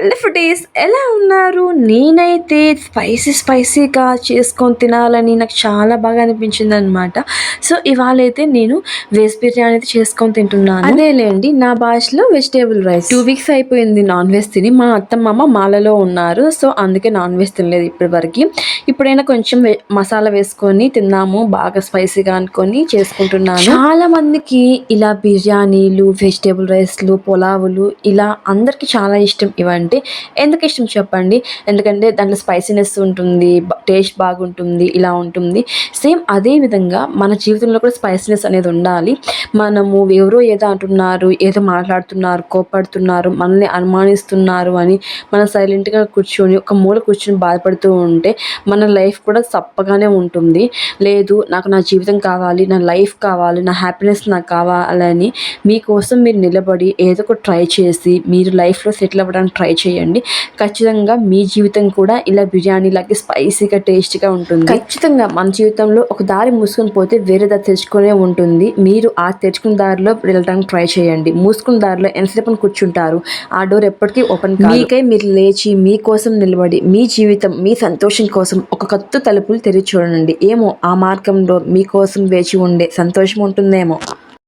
Hello foodies ఎలా ఉన్నారు? నేనైతే స్పైసీ స్పైసీగా చేసుకొని తినాలని నాకు చాలా బాగా అనిపించింది అనమాట సో ఇవాళ అయితే నేను వెజ్ బిర్యానీ అయితే చేసుకొని తింటున్నాను. అదేలేండి నా భాషలో వెజిటేబుల్ రైస్ టూ వీక్స్ అయిపోయింది నాన్ వెజ్ తిని. మా అత్తమ్మ మాలలో ఉన్నారు. సో అందుకే నాన్ వెజ్ తినలేదు ఇప్పటి వరకు ఇప్పుడైనా కొంచెం మసాలా వేసుకొని తిన్నాము. బాగా స్పైసీగా అనుకొని చేసుకుంటున్నాను. చాలా మందికి ఇలా బిర్యానీలు వెజిటేబుల్ రైస్లు పులావులు ఇలా అందరికీ చాలా ఇష్టం అంటే ఎందుకు ఇష్టం చెప్పండి? ఎందుకంటే దాంట్లో స్పైసీనెస్ ఉంటుంది టేస్ట్ బాగుంటుంది ఇలా ఉంటుంది. సేమ్ అదే విధంగా మన జీవితంలో కూడా స్పైసీనెస్ అనేది ఉండాలి. మనము ఎవరో ఏదో అంటున్నారు ఏదో మాట్లాడుతున్నారు కోపడుతున్నారు మనల్ని అనుమానిస్తున్నారు అని మనం సైలెంట్గా కూర్చొని ఒక మూల కూర్చొని బాధపడుతూ ఉంటే మన లైఫ్ కూడా చప్పగానే ఉంటుంది. లేదు నాకు నా జీవితం కావాలి నా లైఫ్ కావాలి నా హ్యాపీనెస్ నాకు కావాలని మీకోసం మీరు నిలబడి ఏదో ఒక ట్రై చేసి మీరు లైఫ్లో సెటిల్ అవ్వడానికి ట్రై చేయండి. ఖచ్చితంగా మీ జీవితం కూడా ఇలా బిర్యానీ లాగే స్పైసీగా టేస్టీగా ఉంటుంది. ఖచ్చితంగా మన జీవితంలో ఒక దారి మూసుకొని పోతే వేరే దారి తెరుచుకునే ఉంటుంది. మీరు ఆ తెరుచుకున్న దారిలో వెళ్ళడానికి ట్రై చేయండి. మూసుకున్న దారిలో ఎంతసేపు కూర్చుంటారు. ఆ డోర్ ఎప్పటికీ ఓపెన్ మీకై మీరు లేచి మీకోసం నిలబడి మీ జీవితం మీ సంతోషం కోసం ఒక కొత్త తలుపులు తెరిచి చూడండి. ఏమో ఆ మార్గంలో మీకోసం వేచి ఉండే సంతోషం ఉంటుందేమో.